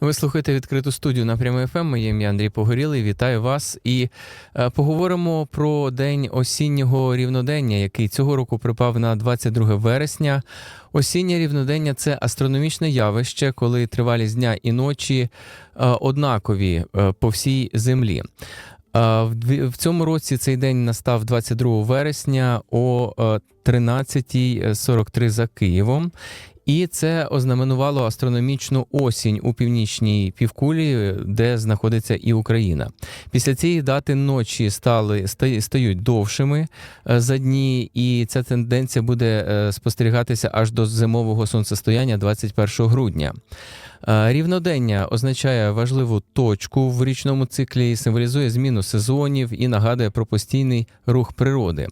Ви слухаєте відкриту студію на прямий ФМ. Моє ім'я Андрій Погорілий. Вітаю вас і е, поговоримо про день осіннього рівнодення, який цього року припав на 22 вересня. Осіннє рівнодення це астрономічне явище, коли тривалість дня і ночі е, однакові е, по всій землі. В цьому році цей день настав 22 вересня о е, 13.43 за Києвом. І це ознаменувало астрономічну осінь у північній півкулі, де знаходиться і Україна. Після цієї дати ночі стали стають довшими е, за дні, і ця тенденція буде е, спостерігатися аж до зимового сонцестояння 21 грудня. Е, Рівнодення означає важливу точку в річному циклі, символізує зміну сезонів і нагадує про постійний рух природи.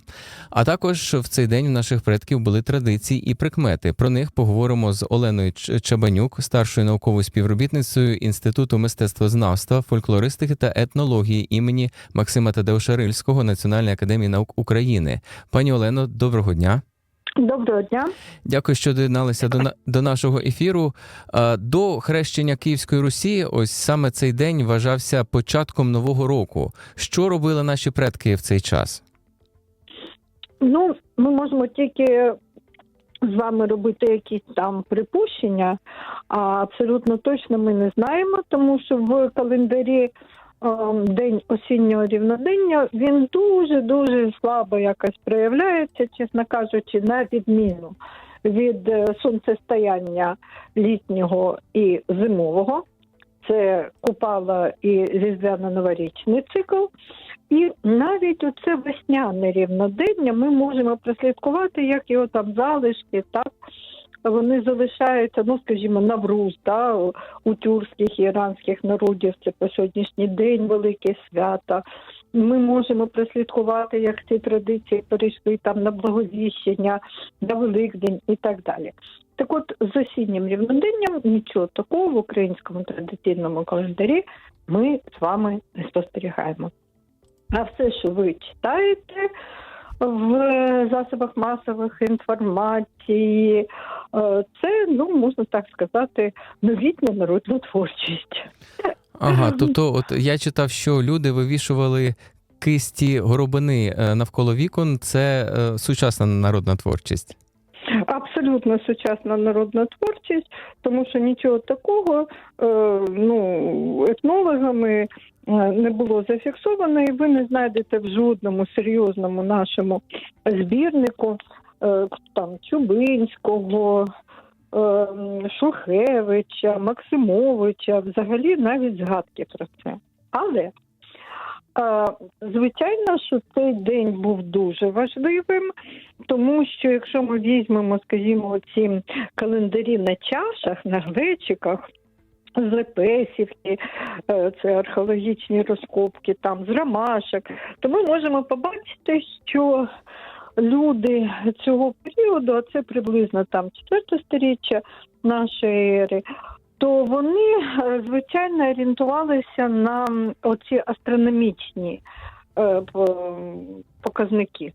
А також в цей день у наших предків були традиції і прикмети. Про них поговоримо з Оленою Чабанюк, старшою науковою співробітницею Інституту мистецтвознавства, фольклористики та етнології імені Максима Тадеуша Рильського Національної академії наук України. Пані Олено, доброго дня. Доброго дня. Дякую, що доєдналися до, до нашого ефіру. До хрещення Київської Русі, ось саме цей день вважався початком нового року. Що робили наші предки в цей час? Ну, ми можемо тільки з вами робити якісь там припущення, а абсолютно точно ми не знаємо, тому що в календарі день осіннього рівнодення він дуже дуже слабо якось проявляється, чесно кажучи, на відміну від е, сонцестояння літнього і зимового. Це купала і різдвяно-новорічний цикл. І навіть оце весняне рівнодення ми можемо прослідкувати, як його там залишки, так вони залишаються, ну скажімо, Навруз, да, у тюркських і іранських народів це по сьогоднішній день велике свято. Ми можемо прослідкувати, як ці традиції перейшли там на благовіщення, на Великдень і так далі. Так от з осіннім рівноденням нічого такого в українському традиційному календарі ми з вами не спостерігаємо. А все, що ви читаєте в засобах масових інформації, е, це, ну можна так сказати, новітня народна творчість. Ага, тобто, от я читав, що люди вивішували кисті горобини е, навколо вікон. Це е, сучасна народна творчість. Абсолютно сучасна народна творчість, тому що нічого такого ну, етнологами не було зафіксовано, і ви не знайдете в жодному серйозному нашому збірнику е, там Чубинського, е, Шухевича, Максимовича, взагалі навіть згадки про це. Але е, звичайно, що цей день був дуже важливим, тому що якщо ми візьмемо, скажімо, ці календарі на чашах, на глечиках. З Лепесівки, е, це археологічні розкопки, там з ромашок, то ми можемо побачити, що люди цього періоду, а це приблизно там четверте сторіччя нашої ери, то вони е, звичайно орієнтувалися на оці астрономічні е, показники.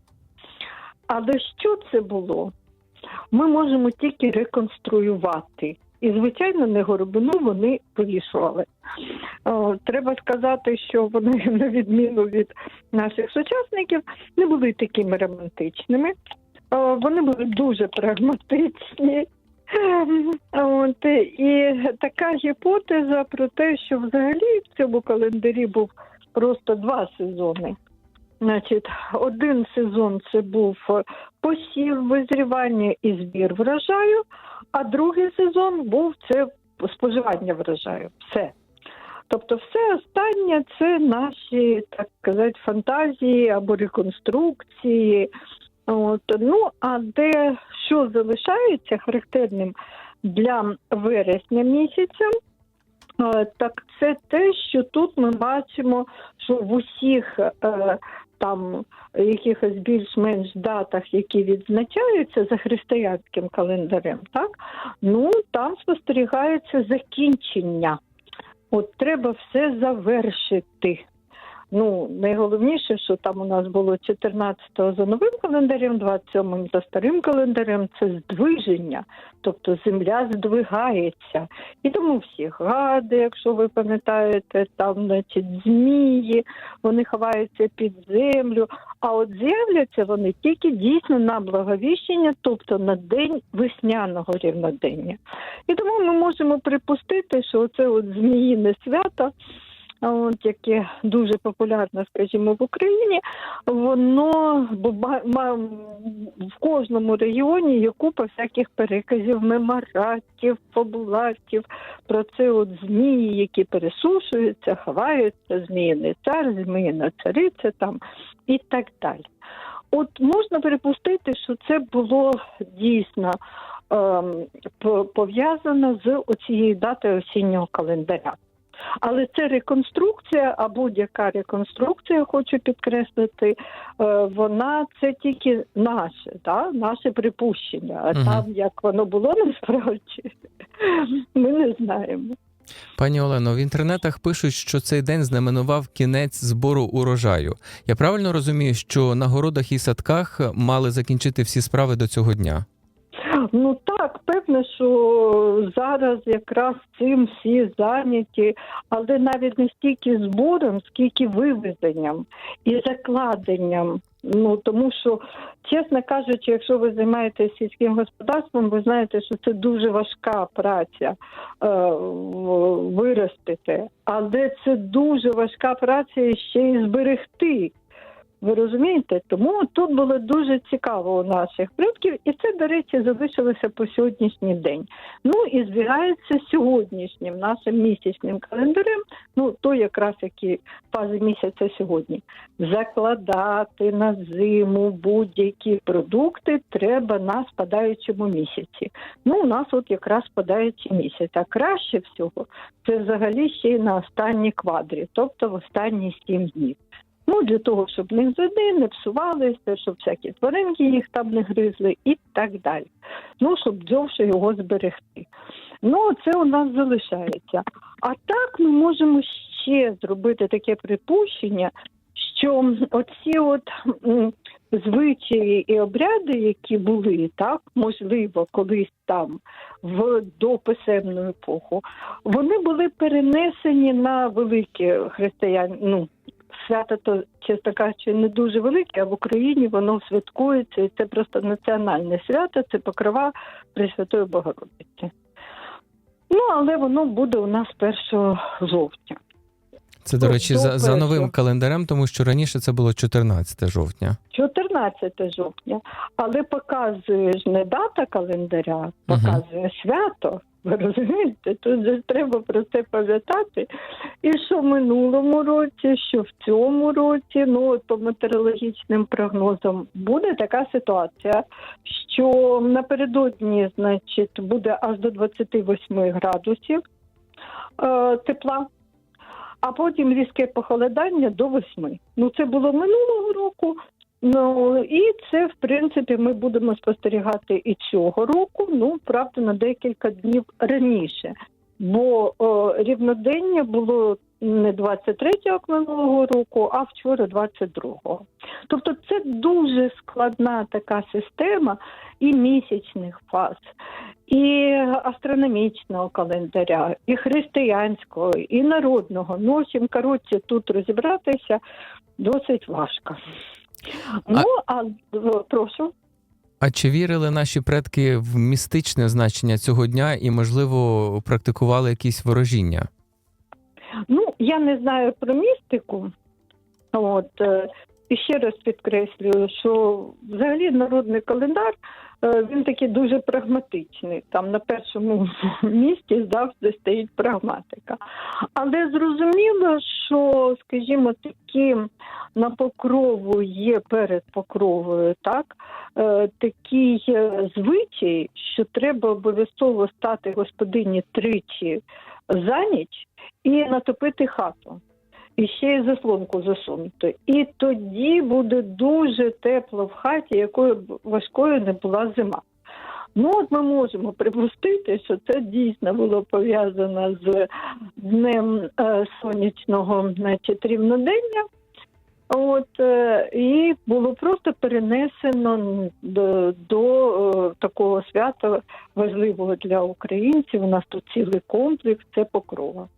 Але що це було? Ми можемо тільки реконструювати. І, звичайно, не горобину вони повішували. Треба сказати, що вони, на відміну від наших сучасників, не були такими романтичними. Вони були дуже прагматичні. От, і така гіпотеза про те, що взагалі в цьому календарі був просто два сезони. Значить, один сезон це був посів, визрівання і збір врожаю, а другий сезон був це споживання врожаю. Все. Тобто, все останнє це наші, так сказати, фантазії або реконструкції. От, ну, а де що залишається характерним для вересня місяця, е, так це те, що тут ми бачимо, що в усіх е, там якихось більш-менш датах, які відзначаються за християнським календарем, так ну там спостерігається закінчення. От треба все завершити. Ну, найголовніше, що там у нас було 14-го за новим календарем, 27-м за старим календарем, це здвиження, тобто земля здвигається. І тому всі гади, якщо ви пам'ятаєте, там, значить, змії, вони ховаються під землю. А от з'являться вони тільки дійсно на благовіщення, тобто на день весняного рівнодення. І тому ми можемо припустити, що це от зміїне свято, от яке дуже популярне, скажімо, в Україні, воно в кожному регіоні є купа всяких переказів, меморатів, фабулатів про це от змії, які пересушуються, ховаються, зміїний цар, зміїна цариця там і так далі. От можна припустити, що це було дійсно ем, пов'язано з оцією датою осіннього календаря. Але це реконструкція, а будь-яка реконструкція, хочу підкреслити, е, вона це тільки наше, да? наше припущення. А Мгм. там як воно було насправді, ми не знаємо. Пані Олено, в інтернетах пишуть, що цей день знаменував кінець збору урожаю. Я правильно розумію, що на городах і садках мали закінчити всі справи до цього дня? Ну так, що зараз якраз цим всі зайняті, але навіть не стільки збором, скільки вивезенням і закладенням. Ну тому що, чесно кажучи, якщо ви займаєтеся сільським господарством, ви знаєте, що це дуже важка праця е, виростити, але це дуже важка праця ще й зберегти. Ви розумієте? Тому тут було дуже цікаво у наших предків, і це, до речі, залишилося по сьогоднішній день. Ну і збігається сьогоднішнім нашим місячним календарем. Ну то якраз які фази місяця сьогодні. Закладати на зиму будь-які продукти треба на спадаючому місяці. Ну, у нас от якраз спадаючий місяць. А краще всього це взагалі ще й на останній квадрі, тобто в останні сім днів. Ну, для того, щоб не зоди не псувалися, щоб всякі тваринки їх там не гризли і так далі. Ну, щоб довше його зберегти. Ну, це у нас залишається. А так ми можемо ще зробити таке припущення, що оці от звичаї і обряди, які були, так, можливо, колись там в дописемну епоху, вони були перенесені на велике християн, ну, свято то, чесно кажучи, не дуже велике, а в Україні воно святкується, і це просто національне свято, це покрова Пресвятої Богородиці. Ну, але воно буде у нас 1 жовтня. Це, до речі, за, за новим календарем, тому що раніше це було 14 жовтня. 14 жовтня, але показує ж не дата календаря, показує свято. Ви розумієте? Тут же треба про це пам'ятати. І що в минулому році, що в цьому році, ну от по метеорологічним прогнозам, буде така ситуація, що напередодні, значить, буде аж до 28 градусів е, тепла. А потім різке похолодання до 8. Ну це було минулого року. Ну і це, в принципі, ми будемо спостерігати і цього року. Ну правда, на декілька днів раніше. Бо о, рівнодення було не 23-го як минулого року, а вчора 22-го. Тобто це дуже складна така система і місячних фаз, і астрономічного календаря, і християнського, і народного. Ну, общем, коротше, тут розібратися досить важко. Ну, а а прошу. А чи вірили наші предки в містичне значення цього дня і, можливо, практикували якісь ворожіння? Ну, я не знаю про містику. От, е, і ще раз підкреслюю, що взагалі народний календар він такий дуже прагматичний. Там на першому місці завжди стоїть прагматика. Але зрозуміло, що, скажімо, такі на покрову є перед покровою, так, е, такий е, звичай, що треба обов'язково стати господині тричі за ніч і натопити хату. І ще й заслонку засунути. І тоді буде дуже тепло в хаті, якою б важкою не була зима. Ну, от ми можемо припустити, що це дійсно було пов'язано з днем е, сонячного значить, рівнодення. От е, і було просто перенесено до, до е, такого свята важливого для українців. У нас тут цілий комплекс це покрова.